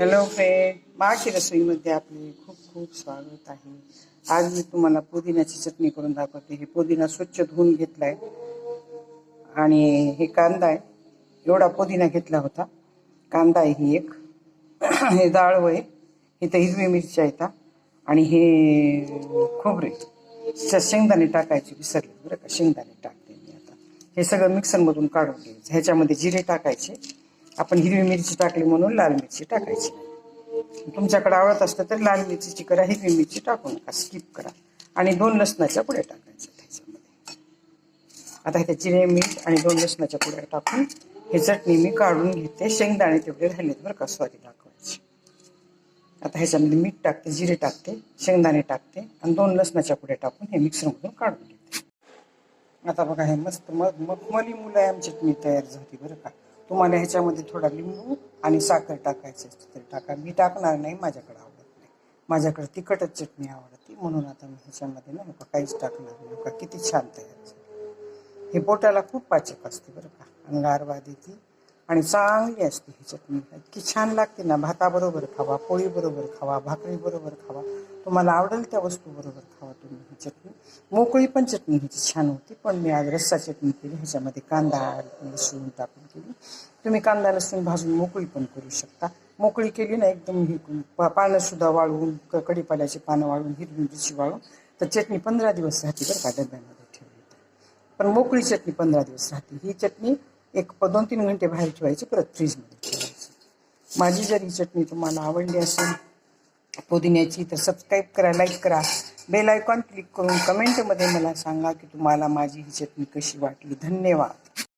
Hello friend माशी रसोईमध्ये आपले खूप खूप स्वागत आहे. आज मी तुम्हाला पुदिन्याची चटणी करून दाखवते. हे पुदिना स्वच्छ धुवून घेतलाय. आणि हे कांदा आहे. एवढा पुदिना घेतला होता. कांदा आहे ही एक. हे डाळ आहे तर हिरवी मिरची आहे आणि हे खोबरे. शेंगदाणे टाकायचे विसरले. बरं का? शेंगदाणे टाकते मी आता. हे सगळं मिक्सरमधून काढून घ्यायचं. ह्याच्यामध्ये जिरे टाकायचे. आपण हिरवी मिरची टाकली म्हणून लाल मिरची टाकायची. तुमच्याकडे आवडत असतं तर लाल मिरचीची करा हिरवी मिरची टाकू नका स्किप करा. आणि दोन लसणाच्या पुड्या टाकायच्या त्याच्यामध्ये. आता ह्याच्या चिरे मीठ आणि दोन लसणाच्या पुड्या टाकून हे चटणी मी काढून घेते. शेंगदाणे तेवढे राहिलेत बरं का स्वारी दाखवायची. आता ह्याच्यामध्ये मीठ टाकते जिरे टाकते शेंगदाणे टाकते आणि दोन लसणाच्या पुड्या टाकून हे मिक्सरमधून काढून घेते. आता बघा हे मस्त मग मखमली मुलायम चटणी तयार झाली बरं का. तुम्हाला ह्याच्यामध्ये थोडा लिंबू आणि साखर टाकायचं असतं तर टाका. मी टाकणार नाही माझ्याकडे आवडत नाही. माझ्याकडे तिखटच चटणी आवडते म्हणून आता मी ह्याच्यामध्ये ना नका काहीच टाकणार नाही. नका किती छान तयार झाली. हे पोटाला खूप पाचक असते बरं का आणि गारवा देते आणि चांगली असते ही चटणी. इतकी छान लागते ना भाताबरोबर खावा पोळीबरोबर खावा भाकरीबरोबर खावा. तुम्हाला आवडेल त्या वस्तूबरोबर खावा तुम्ही ही चटणी. मोकळी पण चटणी ह्याची छान होती पण मी आज रस्सा चटणी केली ह्याच्यामध्ये कांदा लसूण टाकून केली. तुम्ही कांदा लसूण भाजून मोकळी पण करू शकता. मोकळी केली ना एकदम ही पानंसुद्धा पानं सुद्धा वाळवून क- कढीपाल्याची पानं वाळवून हिरवी मिरची वाळून तर चटणी पंधरा दिवस राहते बरं का डब्यामध्ये ठेवली पण मोकळी चटणी पंधरा दिवस राहते. ही चटणी एक प- दोन तीन घंटे बाहेर ठेवायची परत फ्रीजमध्ये ठेवायची. माझी जर ही चटणी तुम्हाला आवडली असेल पुदिन्याची तर सबस्क्राईब करा लाईक करा. बेल आयकॉन क्लिक करून कमेंटमध्ये मला सांगा की तुम्हाला माझी ही चटणी कशी वाटली. धन्यवाद.